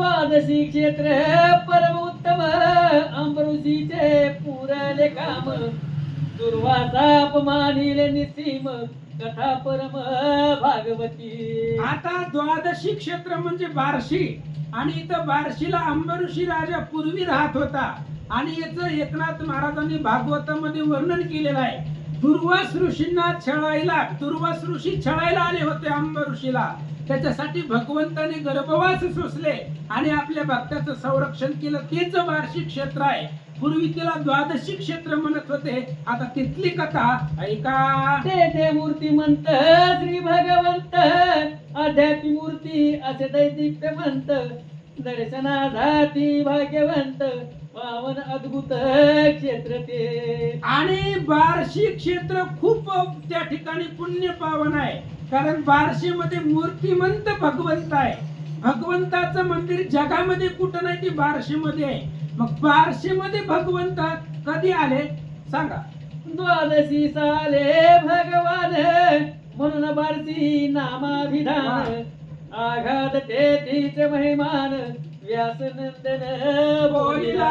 द्वादशी क्षेत्र परम उत्तम अंबरुषीचे पुरले काम. दुर्वासा अपमानिले निसीम कथा परम भागवती. आता द्वादशी क्षेत्र म्हणजे बार्शी. आणि इथं बार्शीला अंबरुषी राजा पूर्वी राहत होता. आणि याचं एकनाथ महाराजांनी भागवतामध्ये वर्णन केलेलं आहे. दुर्वास ऋषींना छळायला दुर्वास ऋषी छळायला आले होते अंब ऋषीला. त्याच्यासाठी भगवंताने गर्भवास सोसले आणि आपल्या भक्ताचं संरक्षण केलं. तेच वार्षिक क्षेत्र आहे. पूर्वी तिला द्वादशी क्षेत्र म्हणत होते. आता तिथली कथा ऐका. ते ते मूर्तिमंत श्री भगवंत. अध्यात्मी मूर्ती असे दैदिप्य म्हणत दर्शना भाग्यवंत. पावन अद्भुत क्षेत्र ते. आणि बार्शी क्षेत्र खूप त्या ठिकाणी पुण्य पावन आहे. कारण बार्शी मध्ये मूर्तिमंत भगवंत आहे. भगवंताचं मंदिर जगामध्ये कुठं नाही ती बार्शी मध्ये आहे. मग बार्शी मध्ये भगवंत कधी आले? सांगा. द्वादशी साले भगवान म्हणून बारसी नामाभिधान. आघात तेथीच महिमान. व्यास नंदन बोलिला.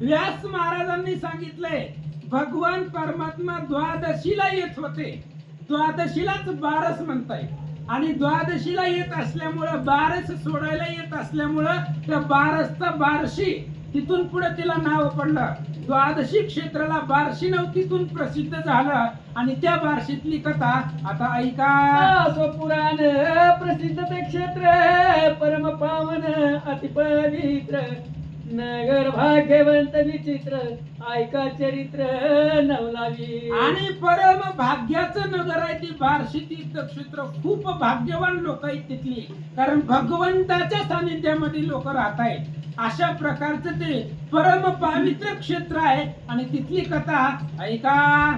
व्यास महाराजांनी सांगितलंय भगवान परमात्मा द्वादशीला येत होते. द्वादशीलाच बारस म्हणताय. आणि द्वादशीला येत असल्यामुळं बारस सोडायला येत असल्यामुळं त्या बारसचा बारशी तिथून पुढे तिला नाव पडलं. द्वादशी क्षेत्राला बारशी नाव तिथून प्रसिद्ध झालं. आणि त्या बारशीतली कथा आता ऐका. पुराण प्रसिद्ध ते क्षेत्र परम पावन अति पवित्र नगर भाग्यवंत विचित्र ऐका चरित्र नवलावी. आणि परम भाग्याचं नगर आहे ती बार्शी तीर्थक्षेत्र. खूप भाग्यवान लोक आहेत तिथली. कारण भगवंताच्या सानिध्यामध्ये लोक राहत आहेत. अशा प्रकारचं ते परम पवित्र क्षेत्र आहे. आणि तिथली कथा ऐका.